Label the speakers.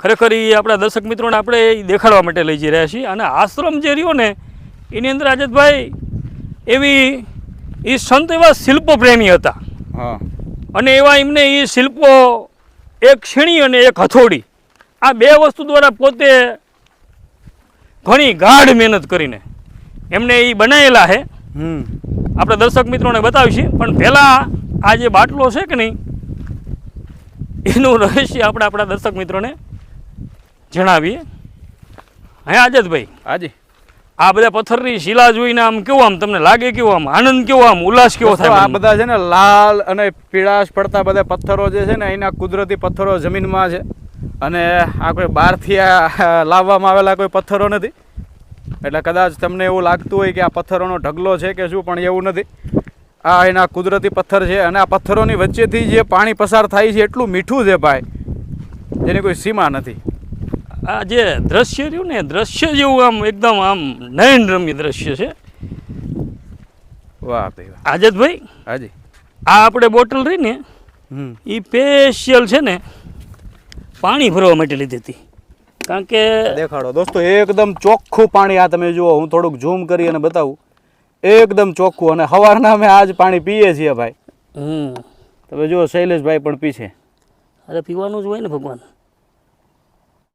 Speaker 1: ખરેખર એ આપણા દર્શક મિત્રોને આપણે દેખાડવા માટે લઈ જઈ રહ્યા છીએ. અને આશ્રમ જે રહ્યો ને એની અંદર રાજતભાઈ એવી એ સંત એવા શિલ્પ પ્રેમી હતા.
Speaker 2: હા.
Speaker 1: અને એવા એમને એ શિલ્પો એક છીણી અને એક હથોડી આ બે વસ્તુ દ્વારા પોતે ઘણી ગાઢ મહેનત કરીને એમને એ બનાવેલા છે
Speaker 2: હમ.
Speaker 1: આપણે દર્શક મિત્રોને બતાવીશું પણ પહેલાં આ જે બાટલો છે કે નહીં એનું રહસ્ય આપણે આપણા દર્શક મિત્રોને જણાવીએ હે આજતભાઈ
Speaker 2: હાજી.
Speaker 1: આ બધા પથ્થરની શિલા જોઈને આમ કેવું આમ તમને લાગે કેવું આમ? આનંદ કેવો આમ? ઉલ્લાસ કેવો થાય
Speaker 2: આ બધા છે ને લાલ અને પીળાશ પડતા બધા પથ્થરો જે છે ને એના કુદરતી પથ્થરો જમીનમાં છે. અને આ કોઈ બહારથી આ લાવવામાં આવેલા કોઈ પથ્થરો નથી. એટલે કદાચ તમને એવું લાગતું હોય કે આ પથ્થરોનો ઢગલો છે કે શું પણ એવું નથી. આ એના કુદરતી પથ્થર છે અને આ પથ્થરોની વચ્ચેથી જે પાણી પસાર થાય છે એટલું મીઠું છે ભાઈ. જેની કોઈ સીમા નથી.
Speaker 1: આ જે દ્રશ્ય રહ્યું ને દ્રશ્ય જેવું આમ એકદમ આમ નયનરમ્ય દ્રશ્ય છે.
Speaker 2: વાહ ભાઈ
Speaker 1: આજતભાઈ
Speaker 2: હાજી.
Speaker 1: આ આપણે બોટલ રહી ને એ સ્પેશિયલ છે ને પાણી ભરવા માટે લીધી હતી. કારણ કે
Speaker 2: દેખાડો દોસ્તો એકદમ ચોખ્ખું પાણી આ તમે જુઓ હું થોડુંક ઝૂમ કરી અને બતાવું. એકદમ ચોખ્ખું અને સવારના અમે આજ પાણી પીએ છીએ ભાઈ.
Speaker 1: હમ.
Speaker 2: તમે જુઓ શૈલેષભાઈ પણ પીછે
Speaker 1: અરે પીવાનું જ હોય ને ભગવાન.